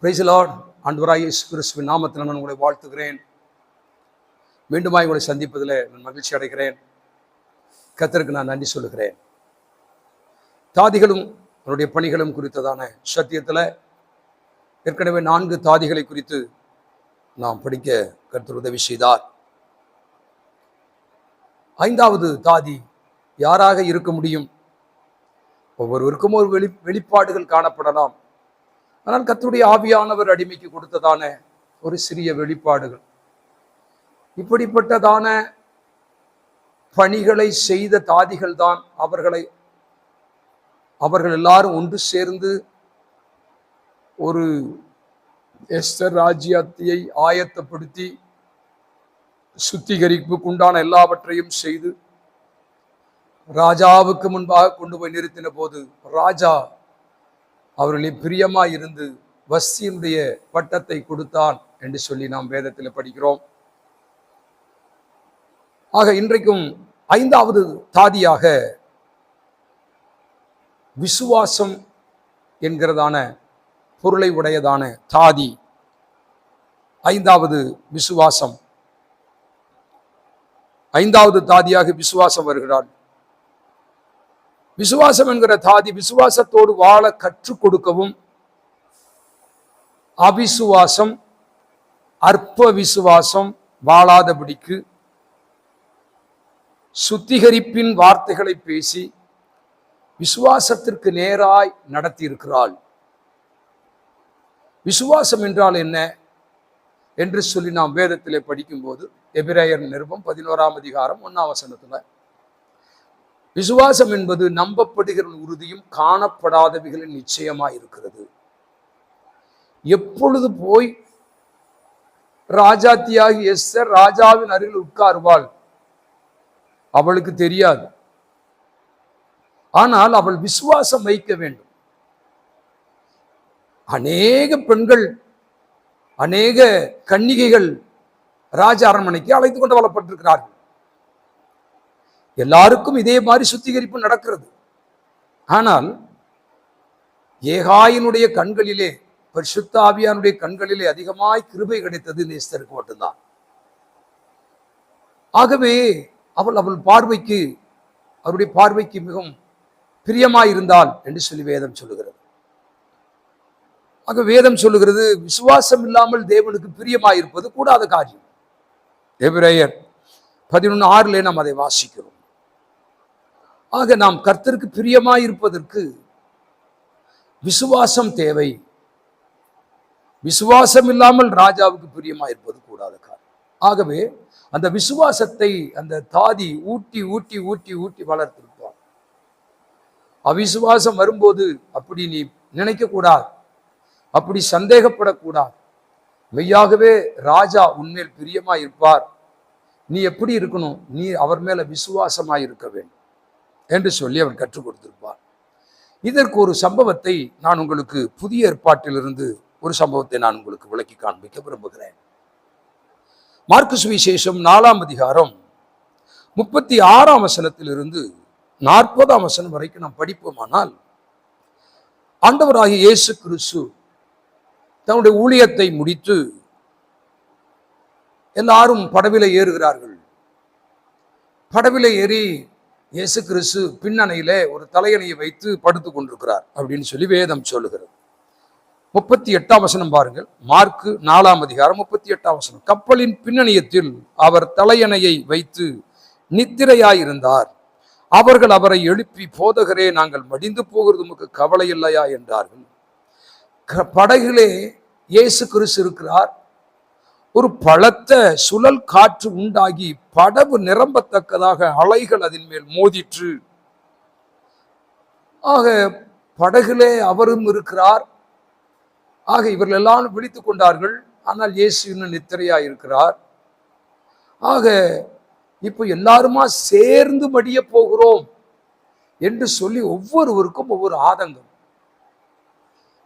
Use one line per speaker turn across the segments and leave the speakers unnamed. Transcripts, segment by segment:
Price Lord அன்பராய் கிறிஸ்துவின் நாமத்தில் நான் உங்களை வாழ்த்துகிறேன். மீண்டுமாய் உங்களை சந்திப்பதில் நான் மகிழ்ச்சி அடைகிறேன். கத்தருக்கு நான் நன்றி சொல்லுகிறேன். தாதிகளும் அவருடைய பணிகளும் குறித்ததான சத்தியத்தில் ஏற்கனவே நான்கு தாதிகளை குறித்து நாம் படிக்க கருத்து உதவி செய்தார். ஐந்தாவது தாதி யாராக இருக்க முடியும்? ஒவ்வொருவருக்கும் ஒரு வெளி வெளிப்பாடுகள் காணப்படலாம். ஆனால் கத்துடைய ஆவியானவர் அடிமைக்கு கொடுத்ததான ஒரு சிறிய வெளிப்பாடுகள். இப்படிப்பட்டதான பணிகளை செய்த தாதிகள் தான் அவர்களை அவர்கள் எல்லாரும் ஒன்று சேர்ந்து ஒரு எஸ்தர் ராஜ்யத்தை ஆயத்தப்படுத்தி சுத்திகரிப்புக்கு உண்டான எல்லாவற்றையும் செய்து ராஜாவுக்கு முன்பாக கொண்டு போய் நிறுத்தின போது ராஜா அவர்களின் பிரியமாக இருந்து வசியினுடைய பட்டத்தை கொடுத்தான் என்று சொல்லி நாம் வேதத்தில் படிக்கிறோம். ஆக இன்றைக்கும் ஐந்தாவது தாதியாக விசுவாசம் என்கிறதான பொருளை உடையதான தாதி. ஐந்தாவது விசுவாசம். ஐந்தாவது தாதியாக விசுவாசம் வருகிறான் விசுவாசம் என்கிற தாதி விசுவாசத்தோடு வாழ கற்றுக் கொடுக்கவும். அவிசுவாசம் அற்ப விசுவாசம் வாழாதபடிக்கு சுத்திகரிப்பின் வார்த்தைகளை பேசி விசுவாசத்திற்கு நேராய் நடத்தியிருக்கிறாள். விசுவாசம் என்றால் என்ன என்று சொல்லி நாம் வேதத்திலே படிக்கும்போது எபிரேயர் நிருபம் பதினோராம் அதிகாரம் ஒன்னாம் வசனத்தில் விசுவாசம் என்பது நம்பப்படுகிற உறுதியும் காணப்படாதவைகளின் நிச்சயமாக இருக்கிறது எப்பொழுது போய் ராஜாத்தியாகி எஸ்தர் ராஜாவின் அருகில் உட்காருவாள்? அவளுக்கு தெரியாது. ஆனால் அவள் விசுவாசம் வைக்க வேண்டும். அநேக பெண்கள் அநேக கன்னிகைகள் ராஜ அரண்மனைக்கு அழைத்து கொண்டு வரப்பட்டிருக்கிறார்கள். எல்லாருக்கும் இதே மாதிரி சுத்திகரிப்பு நடக்கிறது. ஆனால் ஏகாயினுடைய கண்களிலே பரிசுத்த ஆவியானுடைய கண்களிலே அதிகமாய் கிருபை கிடைத்தது நேஸ்தருக்கு மட்டும்தான். ஆகவே அவள் அவள் பார்வைக்கு அவருடைய பார்வைக்கு மிகவும் பிரியமாயிருந்தாள் என்று சொல்லி வேதம் சொல்லுகிறது. ஆக வேதம் சொல்லுகிறது விசுவாசம் இல்லாமல் தேவனுக்கு பிரியமாயிருப்பது கூடாத காரியம். எபிரேயர் பதினொன்று ஆறுல நாம் அதை வாசிக்கிறோம். ஆக நாம் கர்த்தருக்கு பிரியமாயிருப்பதற்கு விசுவாசம் தேவை. விசுவாசம் இல்லாமல் ராஜாவுக்கு பிரியமாயிருப்பது கூடாத காரியம். ஆகவே அந்த விசுவாசத்தை அந்த தாதி ஊட்டி ஊட்டி ஊட்டி ஊட்டி வளர்த்திருப்பார் அவிசுவாசம் வரும்போது அப்படி நீ நினைக்க கூடாது அப்படி சந்தேகப்படக்கூடாது. மெய்யாகவே ராஜா உன்மேல் பிரியமா இருப்பார் நீ எப்படி இருக்கணும்? நீ அவர் மேல விசுவாசமாயிருக்க வேண்டும். என்று சொல்லி அவர் கற்றுக் கொடுத்திருப்பார் இதற்கு ஒரு சம்பவத்தை நான் உங்களுக்கு புதிய ஏற்பாட்டிலிருந்து ஒரு சம்பவத்தை நான் உங்களுக்கு விளக்கி காண்பிக்க விரும்புகிறேன். மார்க்கு சுவிசேஷம் நாலாம் அதிகாரம் முப்பத்தி ஆறாம் வசனத்திலிருந்து நாற்பதாம் வசனம் வரைக்கும் நாம் படிப்போமானால் ஆண்டவராகிய இயேசு கிறிஸ்து தன்னுடைய ஊழியத்தை முடித்து எல்லாரும் படவில ஏறுகிறார்கள். படவில ஏறி இயேசு கிறிஸ்து பின்னணையிலே ஒரு தலையணையை வைத்து படுத்து கொண்டிருக்கிறார் அப்படின்னு சொல்லி வேதம் சொல்லுகிறது. முப்பத்தி எட்டாம் வசனம் பாருங்கள். மார்க்கு நாலாம் அதிகாரம் முப்பத்தி எட்டாம் வசனம். கப்பலின் பின்னணியத்தில் அவர் தலையணையை வைத்து நித்திரையாயிருந்தார். அவர்கள் அவரை எழுப்பி போதகரே நாங்கள் மடிந்து போகிறது உமக்கு கவலை இல்லையா? என்றார்கள். படகிலே இயேசு கிறிஸ்து இருக்கிறார். ஒரு பலத்த சுழல் காற்று உண்டாகி படகு நிரம்பத்தக்கதாக அலைகள் அதன் மேல் மோதிற்று. ஆக படகுலே அவரும் இருக்கிறார். ஆக இவர்கள் எல்லாம் விழித்துக் கொண்டார்கள். ஆனால் இயேசு இன்னும் நித்திரையா இருக்கிறார். ஆக இப்போ எல்லாருமா சேர்ந்து மடிய போகிறோம் என்று சொல்லி ஒவ்வொருவருக்கும் ஒவ்வொரு ஆதங்கம்.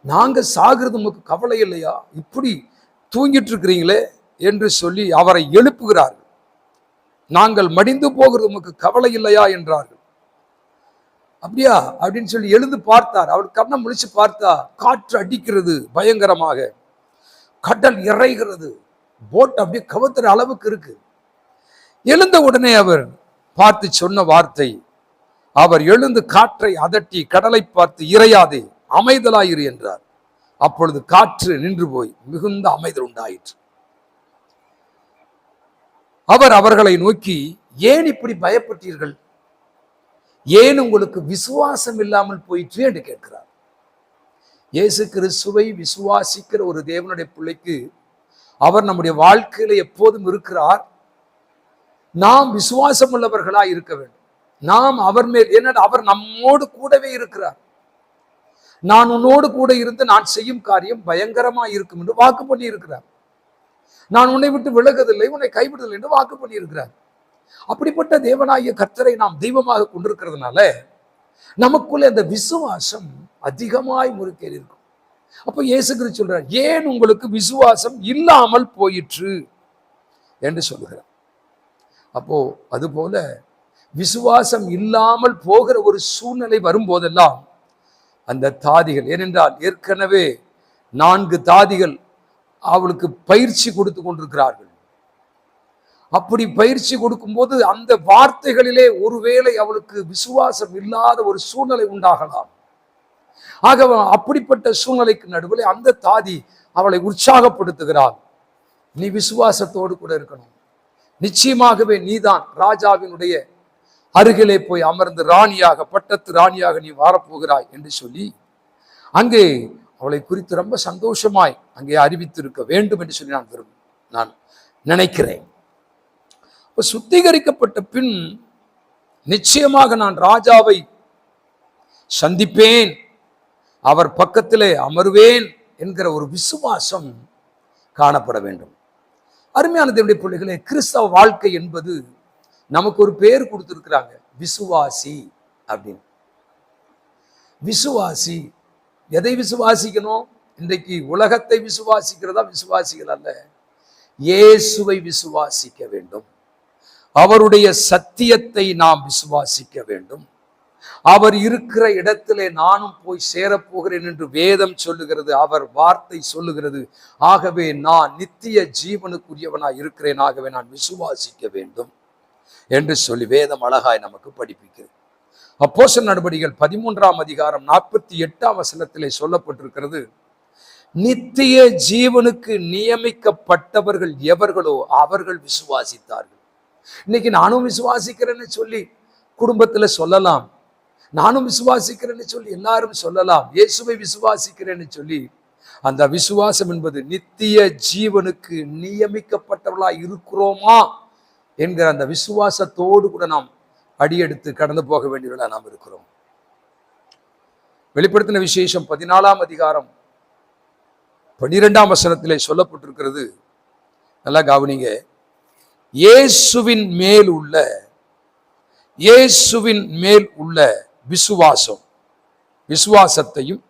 நாங்க சாகிறது நமக்கு கவலை இல்லையா? இப்படி தூங்கிட்டு இருக்கிறீங்களே என்று சொல்லி அவரை எழுப்புகிறார்கள். நாங்கள் மடிந்து போகிறது உமக்கு கவலை இல்லையா? என்றார்கள். அப்படியா? அப்படின்னு சொல்லி எழுந்து பார்த்தார். அவர் கண்ணை முழிச்சு பார்த்தா காற்று அடிக்கிறது பயங்கரமாக. கடல் இறைகிறது. போட் அப்படியே கவுத்துற அளவுக்கு இருக்கு. எழுந்த உடனே அவர் பார்த்து சொன்ன வார்த்தை அவர் எழுந்து காற்றை அதட்டி கடலை பார்த்து இறையாதே அமைதலாயிரு என்றார். அப்பொழுது காற்று நின்று போய் மிகுந்த அமைதல் உண்டாயிற்று. அவர் அவர்களை நோக்கி ஏன் இப்படி பயப்பட்டீர்கள்? ஏன் உங்களுக்கு விசுவாசம் இல்லாமல் போயிற்று? என்று கேட்கிறார். இயேசு கிறிஸ்துவை விசுவாசிக்கிற ஒரு தேவனுடைய பிள்ளைக்கு அவர் நம்முடைய வாழ்க்கையில எப்போதும் இருக்கிறார். நாம் விசுவாசம் உள்ளவர்களாக இருக்க வேண்டும். நாம் அவர் மேல் ஏன்னா அவர் நம்மோடு கூடவே இருக்கிறார். நான் உன்னோடு கூட இருந்து நான் செய்யும் காரியம் பயங்கரமா இருக்கும் என்று வாக்கு பண்ணி இருக்கிறார் நான் உன்னை விட்டு விலகுதில்லை உன்னை கைவிடுதல் என்று வாக்கு பண்ணி இருக்கிறார் அப்படிப்பட்ட தேவனாகிய கர்த்தரை நாம் தெய்வமாக கொண்டிருக்கிறதுனால நமக்குள்ள அந்த விசுவாசம் அதிகமாய் முறுக்கேறி இருக்கும். அப்போ இயேசு சொல்றார் ஏன் உங்களுக்கு விசுவாசம் இல்லாமல் போயிற்று? என்று சொல்லுகிறார். அப்போ அதுபோல விசுவாசம் இல்லாமல் போகிற ஒரு சூழ்நிலை வரும்போதெல்லாம் அந்த தாதிகள். ஏனென்றால் ஏற்கனவே நான்கு தாதிகள் அவளுக்கு பயிற்சி கொடுத்து கொண்டிருக்கிறார்கள். அப்படி பயிற்சி கொடுக்கும்போது அந்த வார்த்தைகளிலே ஒருவேளை அவளுக்கு விசுவாசம் இல்லாத ஒரு சூழ்நிலை உண்டாகலாம். ஆக அப்படிப்பட்ட சூழ்நிலைக்கு நடுவில் அந்த தாதி அவளை உற்சாகப்படுத்துகிறாள். நீ விசுவாசத்தோடு கூட இருக்கணும். நிச்சயமாகவே நீதான் ராஜாவினுடைய அருகிலே போய் அமர்ந்து ராணியாக பட்டத்து ராணியாக நீ வாரப்போகிறாய் என்று சொல்லி அங்கே அவளை குறித்து ரொம்ப சந்தோஷமாய் அங்கே அறிவித்திருக்க வேண்டும் என்று சொல்லி நான் விரும்ப நான் நினைக்கிறேன். சுத்திகரிக்கப்பட்ட பின் நிச்சயமாக நான் ராஜாவை சந்திப்பேன் அவர் பக்கத்திலே அமருவேன் என்கிற ஒரு விசுவாசம் காணப்பட வேண்டும். அருமையான தேவடைய பிள்ளைகளே கிறிஸ்தவ வாழ்க்கை என்பது நமக்கு ஒரு பேர் கொடுத்துருக்குறாங்க. விசுவாசி அப்படின்னு. விசுவாசி. எதை விசுவாசிக்கணும்? இன்றைக்கு உலகத்தை விசுவாசிக்கிறதா விசுவாசிகள் அல்ல. இயேசுவை விசுவாசிக்க வேண்டும். அவருடைய சத்தியத்தை நாம் விசுவாசிக்க வேண்டும். அவர் இருக்கிற இடத்திலே நானும் போய் சேரப்போகிறேன் என்று வேதம் சொல்லுகிறது. அவர் வார்த்தை சொல்லுகிறது. ஆகவே நான் நித்திய ஜீவனுக்குரியவனாக இருக்கிறேன். ஆகவே நான் விசுவாசிக்க வேண்டும். என்று சொல்லி வேதம் அழகாய் நமக்கு படிப்பிக்கிறது. அப்போசல் நடவடிக்கைகள் பதிமூன்றாம் அதிகாரம் நாற்பத்தி எட்டாம் வசனத்திலே சொல்லப்பட்டிருக்கிறது நித்திய ஜீவனுக்கு நியமிக்கப்பட்டவர்கள் எவர்களோ அவர்கள் விசுவாசித்தார்கள். இன்னைக்கு நானும் விசுவாசிக்கிறேன்னு சொல்லி குடும்பத்துல சொல்லலாம். நானும் விசுவாசிக்கிறேன்னு சொல்லி எல்லாரும் சொல்லலாம். இயேசுவை விசுவாசிக்கிறேன்னு சொல்லி அந்த விசுவாசம் என்பது நித்திய ஜீவனுக்கு நியமிக்கப்பட்டவர்களா இருக்கிறோமா? என்கிற அந்த விசுவாசத்தோடு கூட நாம் அடியெடுத்து கடந்து போக வேண்டியவர்களாக நாம் இருக்கிறோம். வெளிப்படுத்தின விசேஷம் பதினாலாம் அதிகாரம் பன்னிரெண்டாம் வசனத்திலே சொல்லப்பட்டிருக்கிறது. நல்லா கவனிங்க. இயேசுவின் மேல் உள்ள இயேசுவின் மேல் உள்ள விசுவாசம் விசுவாசத்தையும்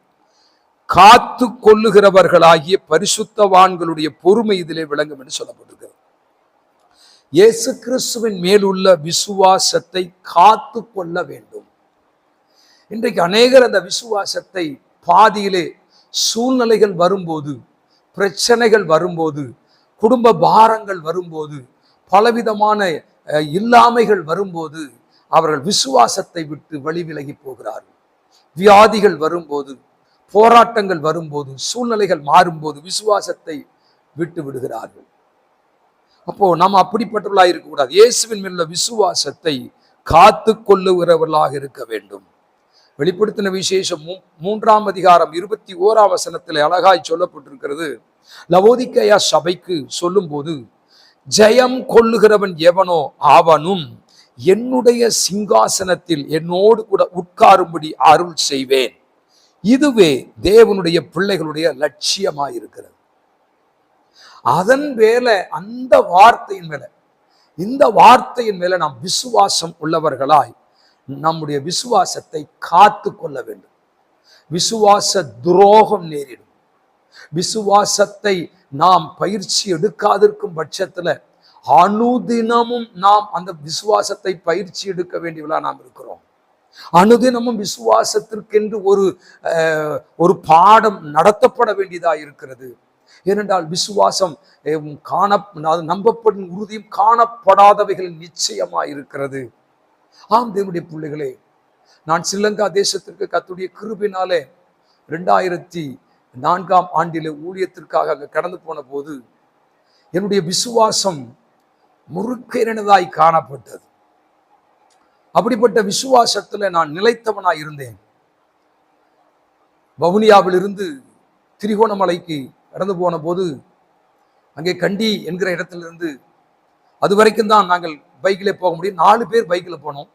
காத்து கொள்ளுகிறவர்களாகிய பரிசுத்தவான்களுடைய பொறுமை இதிலே விளங்கும் என்று சொல்லப்பட்டிருக்கிறது. இயேசு கிறிஸ்துவின் மேலுள்ள விசுவாசத்தை காத்து கொள்ள வேண்டும். இன்றைக்கு அநேகர் அந்த விசுவாசத்தை பாதியிலே சூழ்நிலைகள் வரும்போது பிரச்சனைகள் வரும்போது குடும்ப பாரங்கள் வரும்போது பலவிதமான அஹ், இல்லாமைகள் வரும்போது அவர்கள் விசுவாசத்தை விட்டு வழி விலகி போகிறார்கள். வியாதிகள் வரும்போது போராட்டங்கள் வரும்போது சூழ்நிலைகள் மாறும்போது விசுவாசத்தை விட்டு விடுகிறார்கள். அப்போ நாம் அப்படிப்பட்டவர்களாக இருக்கக்கூடாது. இயேசுவின் மேலுள்ள விசுவாசத்தை காத்து கொள்ளுகிறவர்களாக இருக்க வேண்டும். வெளிப்படுத்தின விசேஷம் மூ- மூன்றாம் அதிகாரம் இருபத்தி ஓராம் வசனத்தில் அழகாய் சொல்லப்பட்டிருக்கிறது. லவோதிக்கயா சபைக்கு சொல்லும்போது ஜெயம் கொள்ளுகிறவன் எவனோ அவனும் என்னுடைய சிங்காசனத்தில் என்னோடு கூட உட்காரும்படி அருள் செய்வேன். இதுவே தேவனுடைய பிள்ளைகளுடைய லட்சியமாயிருக்கிறது. அதன் மேல அந்த வார்த்தையின் மேல இந்த வார்த்தையின் மேல நாம் விசுவாசம் உள்ளவர்களாய் நம்முடைய விசுவாசத்தை காத்து கொள்ள வேண்டும். விசுவாச துரோகம் நேரிடும். விசுவாசத்தை நாம் பயிற்சி எடுக்காதிருக்கும் பட்சத்துல அனுதினமும் நாம் அந்த விசுவாசத்தை பயிற்சி எடுக்க வேண்டியவளா நாம் இருக்கிறோம். அனுதினமும் விசுவாசத்திற்கென்று ஒரு ஒரு பாடம் நடத்தப்பட வேண்டியதாக இருக்கிறது. ஏனென்றால் விசுவாசம் காண நம்பப்படும் உறுதியும் காணப்படாதவைகள் நிச்சயமாக இருக்கிறது. ஆம் தேவனுடைய பிள்ளைகளே நான் ஸ்ரீலங்கா தேசத்திற்கு கத்துடைய கிருபினாலே ரெண்டாயிரத்தி நான்காம் ஆண்டில ஊழியத்திற்காக அங்கே கடந்து போன போது என்னுடைய விசுவாசம் முறுக்கேறினதாய் காணப்பட்டது. அப்படிப்பட்ட விசுவாசத்துல நான் நிலைத்தவனாய் இருந்தேன். வவுனியாவிலிருந்து திரிகோணமலைக்கு கடந்து போன போது அங்கே கண்டி என்கிற இடத்திலிருந்து அது வரைக்கும் தான் நாங்கள் பைக்கில் போக முடியும். நாலு பேர் பைக்கில் போனோம்.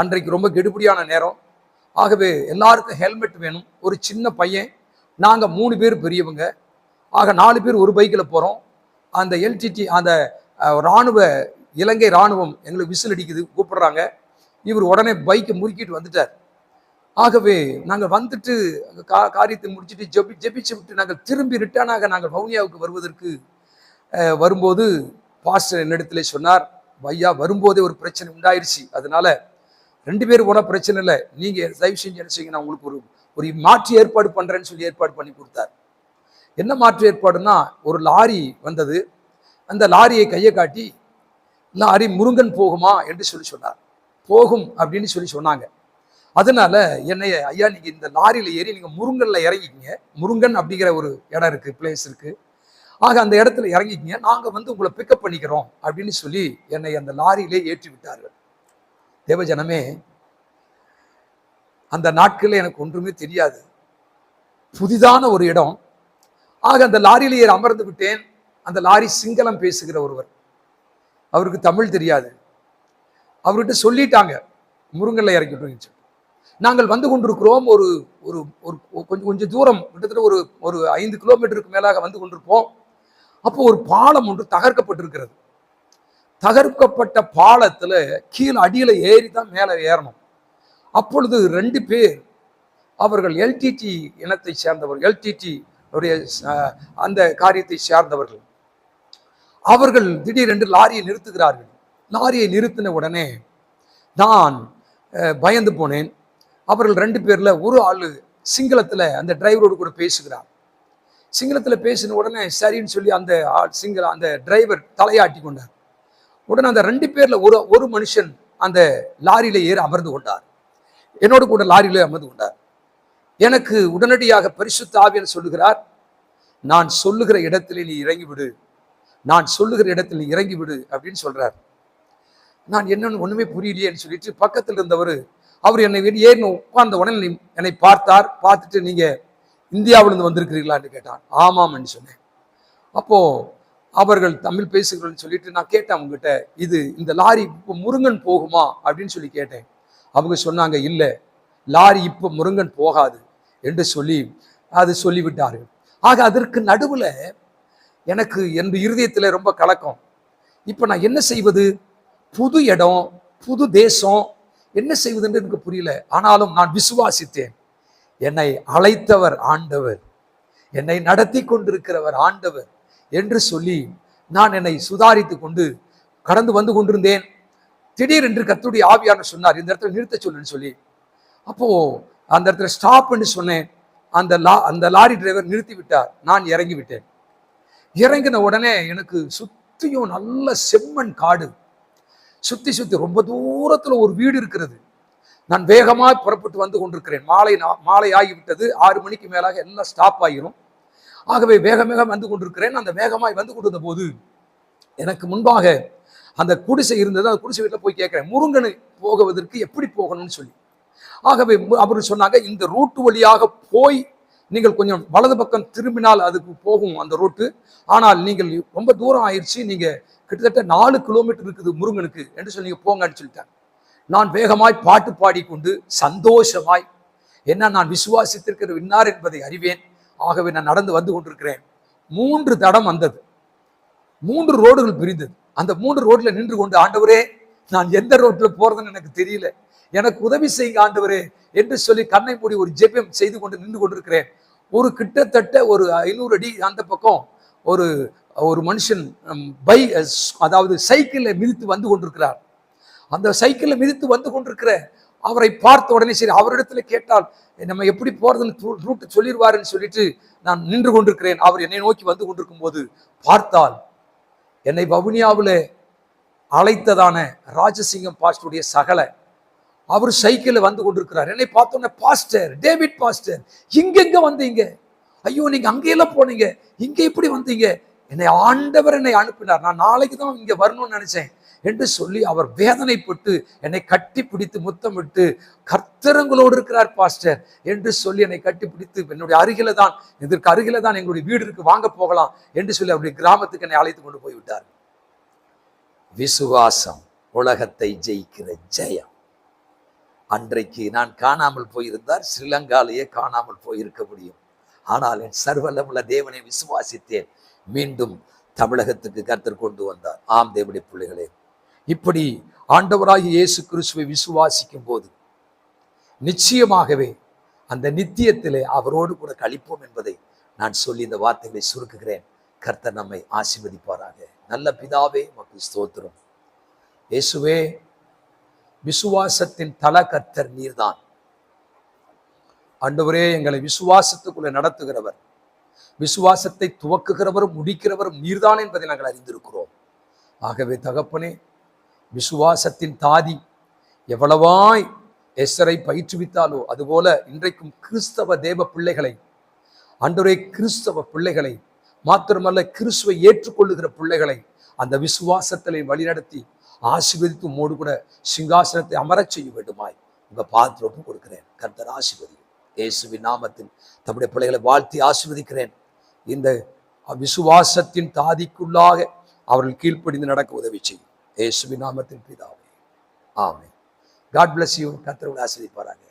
அன்றைக்கு ரொம்ப கெடுபடியான நேரம். ஆகவே எல்லாருக்கும் ஹெல்மெட் வேணும். ஒரு சின்ன பையன் நாங்கள் மூணு பேர் பெரியவங்க. ஆக நாலு பேர் ஒரு பைக்கில் போகிறோம் அந்த எல்டிடி அந்த இராணுவ இலங்கை இராணுவம் எங்களுக்கு விசில் அடிக்குது கூப்பிடுறாங்க. இவர் உடனே பைக்கை முறுக்கிட்டு வந்துட்டார். ஆகவே நாங்கள் வந்துட்டு அங்கே கா காரியத்தை முடிச்சுட்டு ஜெபி ஜெபிச்சு விட்டு நாங்கள் திரும்பி ரிட்டர்னாக நாங்கள் வவுனியாவுக்கு வருவதற்கு வரும்போது பாஸ்டர் என்னிடத்துல சொன்னார் ஐயா வரும்போதே ஒரு பிரச்சனை உண்டாயிருச்சு. அதனால ரெண்டு பேரும் போனால் பிரச்சனை இல்லை. நீங்கள் தயவு செஞ்சு என்ன செய்யுங்க நான் உங்களுக்கு ஒரு ஒரு மாற்று ஏற்பாடு பண்ணுறேன்னு சொல்லி ஏற்பாடு பண்ணி கொடுத்தார். என்ன மாற்று ஏற்பாடுன்னா ஒரு லாரி வந்தது. அந்த லாரியை கையை காட்டி லாரி முருங்கன் போகுமா? என்று சொல்லி சொன்னார். போகும் அப்படின்னு சொல்லி சொன்னாங்க. அதனால என்னைய ஐயா நீங்க இந்த லாரியில ஏறி நீங்க முருங்கன்ல இறங்கிக்கிங்க. முருங்கன் அப்படிங்கிற ஒரு இடம் இருக்கு பிளேஸ் இருக்கு. ஆக அந்த இடத்துல இறங்கிக்கிங்க. நாங்க வந்து உங்களை பிக்கப் பண்ணிக்கிறோம் அப்படின்னு சொல்லி என்னை அந்த லாரியிலே ஏற்றி விட்டார்கள். தேவஜனமே அந்த நாட்களில் எனக்கு ஒன்றுமே தெரியாது. புதிதான ஒரு இடம். ஆக அந்த லாரியில் ஏறி அமர்ந்து விட்டேன். அந்த லாரி சிங்களம் பேசுகிற ஒருவர். அவருக்கு தமிழ் தெரியாது. அவர்கிட்ட சொல்லிட்டாங்க முருங்கல்ல இறக்கிட்டோம் சொல்லி நாங்கள் வந்து கொண்டிருக்கிறோம் ஒரு ஒரு ஒரு கொஞ்சம் கொஞ்சம் தூரம் கிட்டத்தட்ட ஒரு ஒரு ஐந்து கிலோமீட்டருக்கு மேலாக வந்து கொண்டிருப்போம். அப்போ ஒரு பாலம் ஒன்று தகர்க்கப்பட்டிருக்கிறது. தகர்க்கப்பட்ட பாலத்தில் கீழே அடியில் ஏறி தான் மேலே ஏறணும். அப்பொழுது ரெண்டு பேர் அவர்கள் எல்டிடி இனத்தை சேர்ந்தவர் எல்டிடி உடைய அந்த காரியத்தை சேர்ந்தவர்கள். அவர்கள் திடீரென்று லாரியை நிறுத்துகிறார்கள். லாரியை நிறுத்தின உடனே நான் பயந்து போனேன். அவர்கள் ரெண்டு பேரில் ஒரு ஆள் சிங்களத்தில் அந்த டிரைவரோடு கூட பேசுகிறார். சிங்களத்தில் பேசின உடனே சரின்னு சொல்லி அந்த ஆள் சிங்கள அந்த டிரைவர் தலையாட்டி கொண்டார். உடனே அந்த ரெண்டு பேரில் ஒரு ஒரு மனுஷன் அந்த லாரியில் ஏறி அமர்ந்து கொண்டார். என்னோடு கூட லாரியில் அமர்ந்து கொண்டார். எனக்கு உடனடியாக பரிசுத்த ஆவியன் சொல்லுகிறார் நான் சொல்லுகிற இடத்திலே நீ இறங்கிவிடு. நான் சொல்லுகிற இடத்தில் நீ இறங்கிவிடு அப்படின்னு சொல்கிறார் நான் என்னன்னு ஒன்றுமே புரியலையேன்னு சொல்லிட்டு பக்கத்தில் இருந்தவர் அவர் என்னை ஏறி உட்கார்ந்த உடனே என்னை பார்த்தார் பார்த்துட்டு நீங்க இந்தியாவிலிருந்து வந்திருக்கிறீங்களான்னு கேட்டார். ஆமாம்னு சொன்னேன். அப்போ அவர்கள் தமிழ் பேசுகிறோன்னு சொல்லிட்டு நான் கேட்டேன் அவங்ககிட்ட இது இந்த லாரி இப்போ முருங்கன் போகுமா அப்படின்னு சொல்லி கேட்டேன். அவங்க சொன்னாங்க இல்லை லாரி இப்போ முருங்கன் போகாது என்று சொல்லி அது சொல்லிவிட்டார்கள். ஆக அதற்கு நடுவில் எனக்கு என் இருதயத்தில் ரொம்ப கலக்கம். இப்போ நான் என்ன செய்வது? புது இடம் புது தேசம் என்ன செய்வதுன்னு எனக்கு புரியல. ஆனாலும் நான் விசுவாசித்தேன். என்னை அழைத்தவர் ஆண்டவர். என்னை நடத்தி கொண்டிருக்கிறவர் ஆண்டவர் என்று சொல்லி நான் என்னை சுதாரித்து கொண்டு கடந்து வந்து கொண்டிருந்தேன். திடீரென்று கத்துடைய ஆவியான சொன்னார் இந்த இடத்துல நிறுத்த சொல்லுன்னு சொல்லி. அப்போ அந்த இடத்துல ஸ்டாப்னு சொன்னேன். அந்த லா அந்த லாரி டிரைவர் நிறுத்தி விட்டார் நான் இறங்கி விட்டேன் இறங்கின உடனே எனக்கு சுத்தியும் நல்ல செம்மண் காடு. சுற்றி சுற்றி ரொம்ப தூரத்தில் ஒரு வீடு இருக்கிறது. நான் வேகமாக புறப்பட்டு வந்து கொண்டிருக்கிறேன். மாலை நான் மாலை ஆகிவிட்டது. ஆறு மணிக்கு மேலாக எல்லாம் ஸ்டாப் ஆகிரும். ஆகவே வேக வேகம் வந்து கொண்டிருக்கிறேன். அந்த வேகமாய் வந்து கொண்டிருந்த போது எனக்கு முன்பாக அந்த குடிசை இருந்தது. அந்த குடிசை வீட்டில் போய் கேட்குறேன். முருங்கனு போகுவதற்கு எப்படி போகணும்னு சொல்லி. ஆகவே அவர் சொன்னாங்க இந்த ரூட்டு வழியாக போய் நீங்கள் கொஞ்சம் வலது பக்கம் திரும்பினால் அதுக்கு போகும் அந்த ரூட்டு ஆனால் நீங்கள் ரொம்ப தூரம் ஆயிடுச்சு நீங்கள் கிட்டத்தட்ட நாலு கிலோமீட்டர் இருக்குது முருங்கனுக்கு என்று சொல்லி போங்கன்னு சொல்லிட்டேன் நான் வேகமாய் பாட்டு பாடிக்கொண்டு சந்தோஷமாய் என்ன நான் விசுவாசித்திருக்கிற இன்னார் என்பதை அறிவேன். ஆகவே நான் நடந்து வந்து கொண்டிருக்கிறேன். மூன்று தடம் வந்தது. மூன்று ரோடுகள் பிரிந்தது. அந்த மூன்று ரோட்ல நின்று கொண்டு ஆண்டவரே நான் எந்த ரோட்ல போறதுன்னு எனக்கு தெரியல. எனக்கு உதவி செய்யுங்க ஆண்டவரே என்று சொல்லி கண்ணை மூடி ஒரு ஜெபம் செய்து கொண்டு நின்று கொண்டிருக்கிறேன். ஒரு கிட்டத்தட்ட ஒரு ஐநூறு அடி அந்த பக்கம் ஒரு ஒரு மனுஷன் பை அதாவது சைக்கிளை மிதித்து வந்து கொண்டிருக்கிறார். அந்த சைக்கிளை மிதித்து வந்து கொண்டிருக்கிற அவரை பார்த்த உடனே சரி அவரிடத்துல கேட்டால் நம்ம எப்படி போறதுன்னு ரூட்டு சொல்லிடுவாருன்னு சொல்லிட்டு நான் நின்று கொண்டிருக்கிறேன். அவர் என்னை நோக்கி வந்து கொண்டிருக்கும் போது பார்த்தால் என்னை வவுனியாவில் அழைத்ததான ராஜசிங்கம் பாஸ்டருடைய சகல அவர் சைக்கிளில் வந்து கொண்டிருக்கிறார். என்னை பார்த்தோன்னே பாஸ்டர் டேவிட் பாஸ்டர் இங்கெங்க வந்தீங்க? ஐயோ நீங்கள் அங்கேயெல்லாம் போனீங்க. இங்கே எப்படி வந்தீங்க? என்னை ஆண்டவர் என்னை அனுப்பினார். நான் நாளைக்கு தான் இங்கே வரணும்னு நினச்சேன் என்று சொல்லி அவர் வேதனைப்பட்டு என்னை கட்டி பிடித்து முத்தமிட்டு கர்த்தரங்களோடு இருக்கிறார் பாஸ்டர் என்று சொல்லி என்னை கட்டி பிடித்து என்னுடைய அருகில தான் இதற்கு அருகில தான் எங்களுடைய வீடு இருக்கு வாங்க போகலாம் என்று சொல்லி அவருடைய கிராமத்துக்கு என்னை அழைத்து கொண்டு போய் விட்டார் விசுவாசம் உலகத்தை ஜெயிக்கிற ஜெயம். அன்றைக்கு நான் காணாமல் போயிருந்தால் ஸ்ரீலங்காலேயே காணாமல் போயிருக்க முடியும். ஆனால் என் சர்வலமுள்ள தேவனை விசுவாசித்தேன். மீண்டும் தமிழகத்துக்கு கர்த்தர் கொண்டு வந்தார். ஆம் தேவனுடைய பிள்ளைகளே இப்படி ஆண்டவராகிய இயேசு கிறிஸ்துவை விசுவாசிக்கும் போது நிச்சயமாகவே அந்த நித்தியத்திலே அவரோடு கூட கழிப்போம் என்பதை நான் சொல்லி இந்த வார்த்தைகளை சுருக்குகிறேன். கர்த்தர் நம்மை ஆசிர்வதிப்பாராக. நல்ல பிதாவே மக்கள் ஸ்தோத்திரம். இயேசுவே விசுவாசத்தின் தல கர்த்தர் நீர்தான். ஆண்டவரே எங்களை விசுவாசத்துக்குள்ள நடத்துகிறவர். விசுவாசத்தை துவக்குகிறவரும் முடிக்கிறவரும் நீர்தான் என்பதை நாங்கள் அறிந்திருக்கிறோம். ஆகவே தகப்பனே விசுவாசத்தின் தாதி எவ்வளவாய் எஸ்ஸரை பயிற்றுவித்தாலோ அதுபோல இன்றைக்கும் கிறிஸ்தவ தேவ பிள்ளைகளை அன்றைய கிறிஸ்தவ பிள்ளைகளை மாத்திரமல்ல கிறிஸ்துவை ஏற்றுக்கொள்ளுகிற பிள்ளைகளை அந்த விசுவாசத்திலே வழிநடத்தி ஆசிர்வதித்து மோடு கூட சிங்காசனத்தை அமரச் செய்ய வேண்டுமாய் உங்க பாத்திர ஒப்பு கொடுக்கிறேன். கர்த்தர் ஆசிர்வதி இயேசுவின் நாமத்தில் தம்முடைய பிள்ளைகளை வாழ்த்தி ஆசிர்வதிக்கிறேன். இந்த விசுவாசத்தின் தாதிக்குள்ளாக அவர்கள் கீழ்ப்படிந்து நடக்க உதவி செய்யும். இயேசுவின் நாமத்தின் பிதாவே. ஆமே காட் பிளஸ் யூ கர்த்தரோட ஆசிரியப்பாராங்க